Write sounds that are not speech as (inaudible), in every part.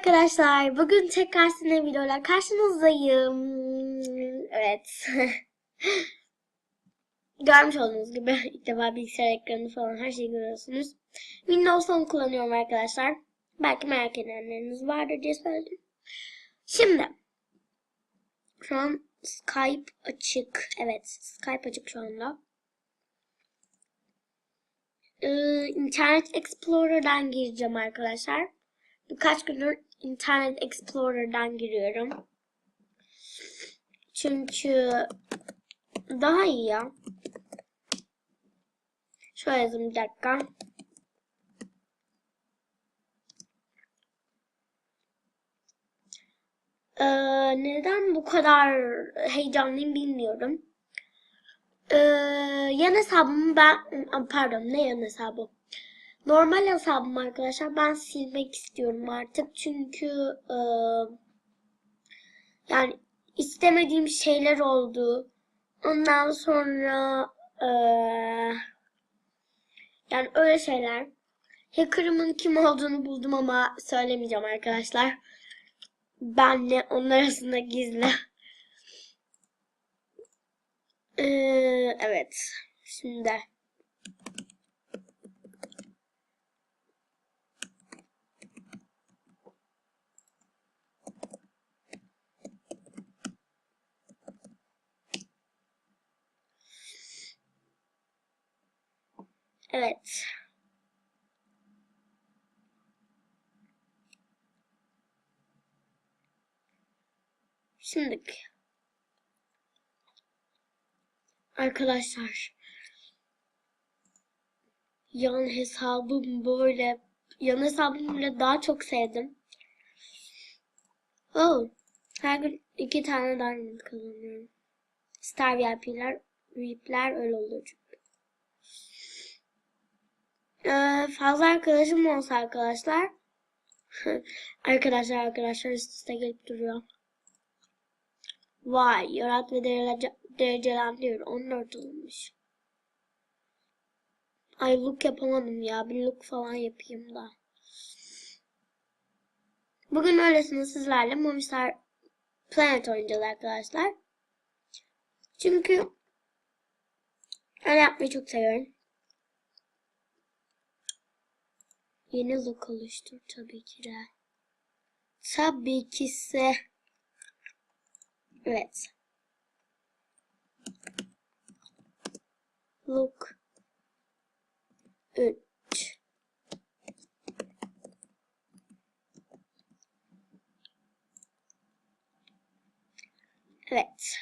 arkadaşlar. Bugün tekrar sizinle videolar karşınızdayım. Evet. (laughs) Görmüş olduğunuz gibi (laughs) ilk defa bilgisayar ekranı falan her şeyi görüyorsunuz. Windows 10 kullanıyorum arkadaşlar. Belki merak edenleriniz vardır diye söyledim. Şimdi. Şu an Skype açık. Evet. Skype açık şu anda. Ee, Internet Explorer'dan gireceğim arkadaşlar. Birkaç gündür Internet Explorer'dan giriyorum. Çünkü daha iyi ya. Şöyle yazayım bir dakika. Ee, neden bu kadar heyecanlıyım bilmiyorum. Ee, yan hesabımı ben pardon ne yan hesabı? Normal hesabım arkadaşlar ben silmek istiyorum artık çünkü e, yani istemediğim şeyler oldu. Ondan sonra e, yani öyle şeyler. Hacker'ımın kim olduğunu buldum ama söylemeyeceğim arkadaşlar. Benle onun arasında gizli. Ee, evet. Şimdi. Evet. Şimdi arkadaşlar yan hesabım böyle yan hesabımı bile daha çok sevdim. Oh, her gün iki tane diamond kazanıyorum. Star VIP'ler, VIP'ler öyle oluyor çünkü. Ee, fazla arkadaşım olsa arkadaşlar. (laughs) arkadaşlar arkadaşlar üst üste gelip duruyor. Vay yarat ve derece, derecelendiriyor. 14 olmuş. Ay look yapamadım ya. Bir look falan yapayım da. Bugün öylesine sizlerle Movistar Planet oynayacağız arkadaşlar. Çünkü öyle yapmayı çok seviyorum. Yeni look oluştur tabii ki de. Tabii ki ise. Evet. Look. 3. Evet.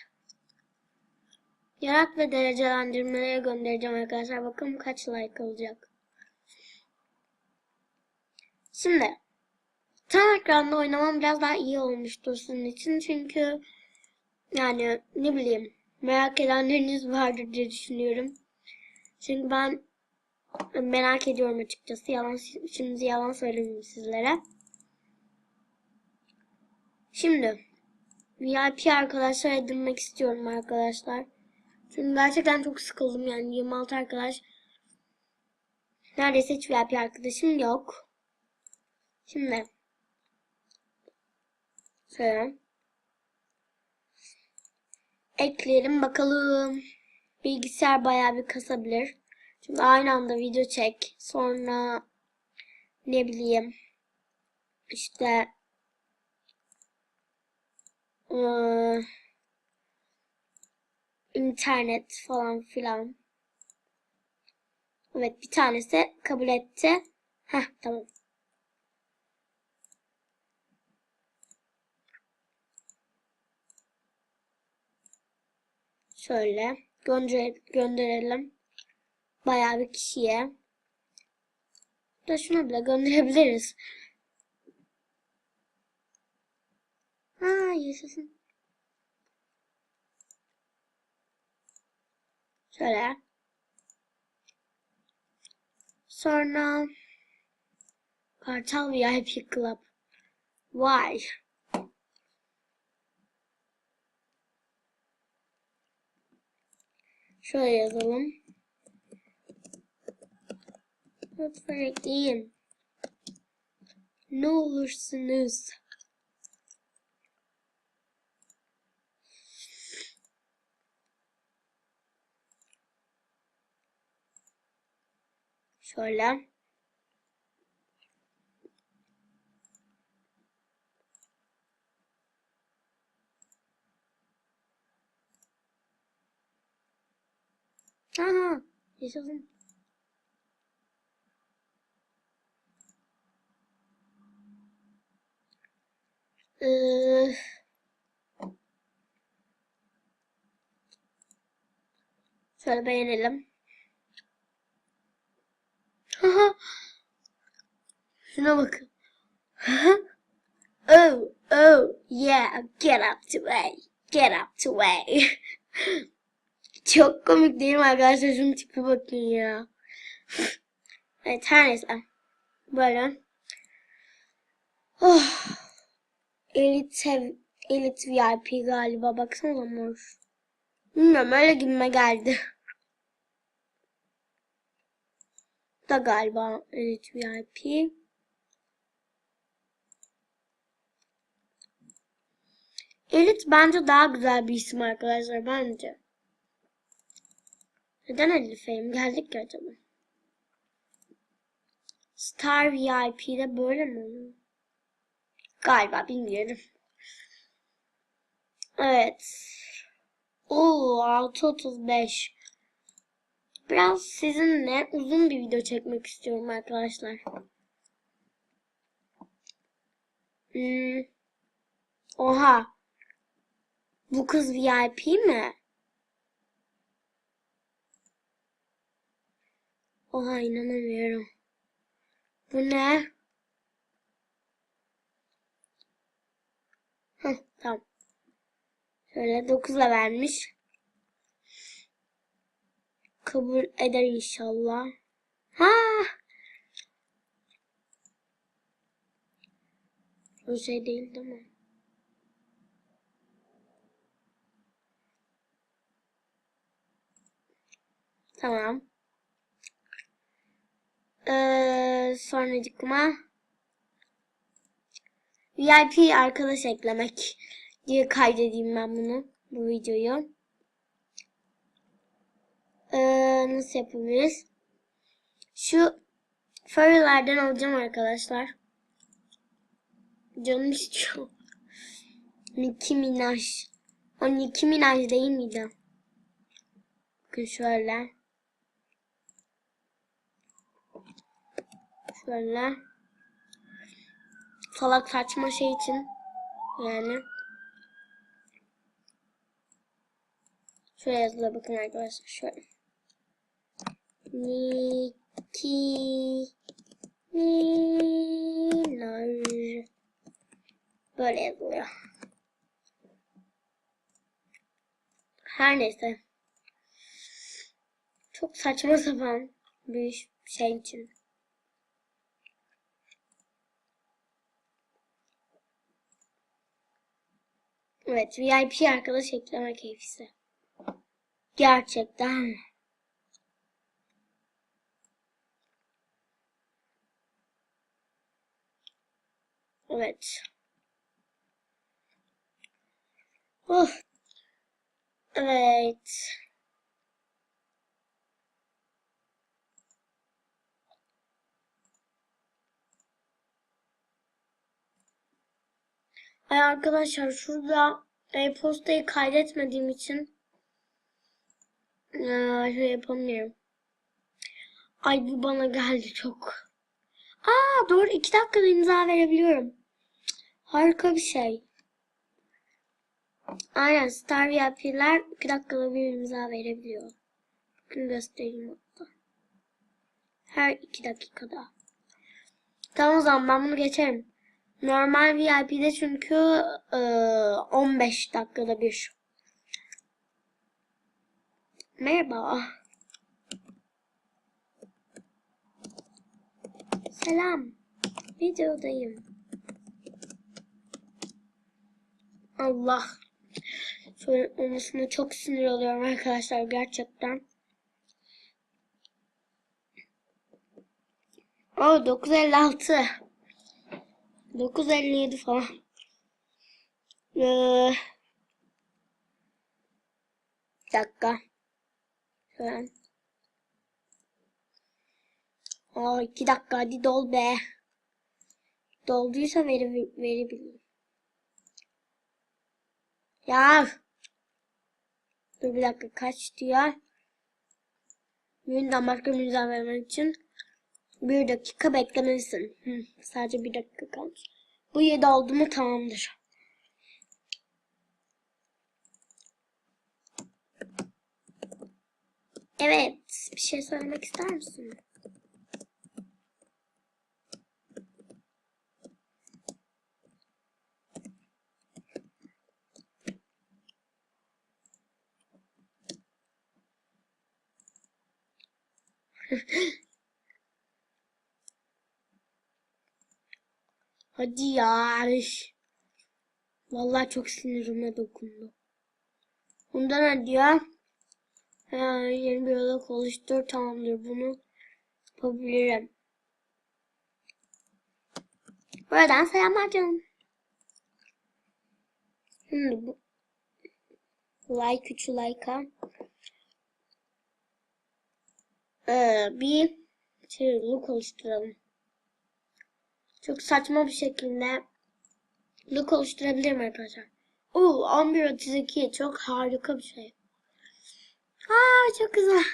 Yarat ve derecelendirmelere göndereceğim arkadaşlar. Bakalım kaç like olacak. Şimdi tam ekranda oynamam biraz daha iyi olmuştur sizin için. Çünkü yani ne bileyim merak edenleriniz vardır diye düşünüyorum. Çünkü ben merak ediyorum açıkçası. Yalan, şimdi yalan söylemeyeyim sizlere. Şimdi VIP arkadaşlar edinmek istiyorum arkadaşlar. Çünkü gerçekten çok sıkıldım yani 26 arkadaş. Neredeyse hiç VIP arkadaşım yok. Şimdi şöyle ekleyelim bakalım. Bilgisayar bayağı bir kasabilir. Şimdi aynı anda video çek. Sonra ne bileyim işte ıı, internet falan filan. Evet bir tanesi kabul etti. Heh tamam. Şöyle gönder gönderelim. Bayağı bir kişiye. Da şuna bile gönderebiliriz. Ha yaşasın. Şöyle. Sonra Kartal VIP Club. Vay. Şöyle yazalım. Lütfen ekleyin. Ne olursunuz. Şöyle. Aha, yaşasın. Ee, şöyle beğenelim. Şuna bakın. oh, oh, yeah, get up to way, get up to way. (laughs) Çok komik değil mi arkadaşlar? Şunun tipi bakın ya. evet her neyse. Böyle. Oh. Elite, Elite VIP galiba. Baksana mor. Bilmiyorum öyle gibime geldi. da galiba Elite VIP. Elite bence daha güzel bir isim arkadaşlar bence. Neden Elite Fame geldik ki acaba? Star VIP'de böyle mi? Galiba bilmiyorum. Evet. Oo 6.35. Biraz sizinle uzun bir video çekmek istiyorum arkadaşlar. Hmm. Oha. Bu kız VIP mi? Oha inanamıyorum. Bu ne? Heh, tamam. Şöyle 9'la vermiş. Kabul eder inşallah. Ha! O şey değil değil mi? Tamam. Ee, sonracıkma VIP arkadaş eklemek diye kaydedeyim ben bunu. Bu videoyu. Ee, nasıl yapabiliriz? Şu furry'lerden alacağım arkadaşlar. Canım istiyor. Nicki Minaj. O Nicki Minaj değil miydi? Bakın şöyle. Şöyle. Salak saçma şey için. Yani. Şöyle yazılı bakın arkadaşlar. Şöyle. Nicki Minaj. Böyle yazılıyor. Her neyse. Çok saçma sapan bir şey için. Evet VIP arkadaş ekleme keyfisi. Gerçekten. Evet. Of. Evet. Ay arkadaşlar şurada e-postayı kaydetmediğim için ee, şey yapamıyorum. Ay bu bana geldi çok. Aa doğru iki dakikada imza verebiliyorum. Harika bir şey. Aynen Star VIP'ler iki dakikada bir imza verebiliyor. Bakın göstereyim hatta. Her iki dakikada. Tamam o zaman ben bunu geçerim. Normal VIP'de çünkü e, 15 dakikada bir. Merhaba. Selam. Videodayım. Allah. Şöyle olmasına çok sinir oluyorum arkadaşlar gerçekten. O 956. 9.57 falan. Ee, bir dakika. Şöyle. Aa, iki dakika hadi dol be. Dolduysa veri, verebilirim. Ya. Dur bir dakika kaç diyor. Başka bir imza vermek için bir dakika beklemelisin. Hı, sadece bir dakika kalmış. Bu yedi oldu mu tamamdır. Evet, bir şey söylemek ister misin? (laughs) Hadi ya. Vallahi çok sinirime dokundu. Bundan ne diyor? Ha, yeni bir odak oluştur. Tamamdır. Bunu yapabilirim. Buradan selamlar canım. Şimdi bu like 3 like'a ee, bir şey oluşturalım. Çok saçma bir şekilde look oluşturabilirim arkadaşlar. Oo 11.32 çok harika bir şey. Aa çok güzel.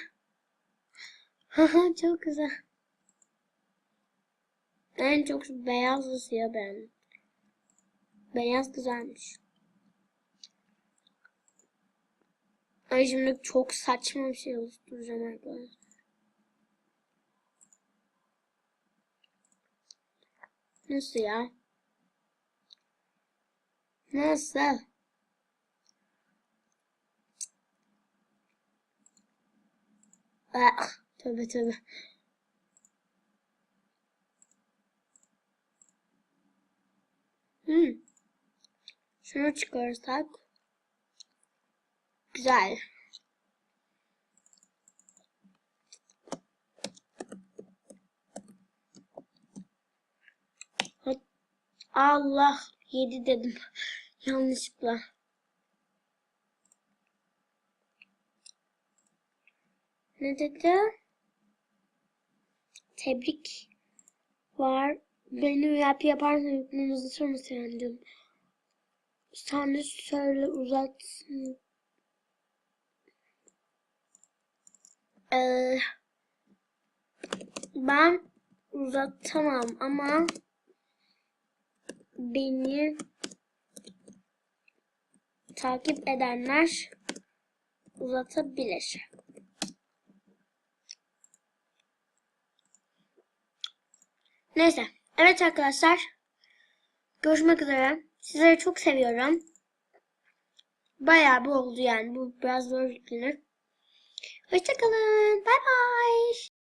(laughs) Çok güzel. En çok beyaz ve siyah beğendim. Beyaz güzelmiş. Ay şimdi çok saçma bir şey oluşturacağım arkadaşlar. Nasıl ya? Nasıl? Ah, tövbe tövbe. Hmm. Şunu çıkarırsak. Güzel. Allah yedi dedim. Yanlışlıkla. Ne dedi? Tebrik var. Beni yap yaparsan hükmünü uzatır mısın. Sen de söyle uzatsın. Ee, ben uzatamam ama beni takip edenler uzatabilir. Neyse. Evet arkadaşlar. Görüşmek üzere. Sizleri çok seviyorum. Bayağı bu oldu yani. Bu biraz zor yüklenir. Hoşçakalın. Bay bay.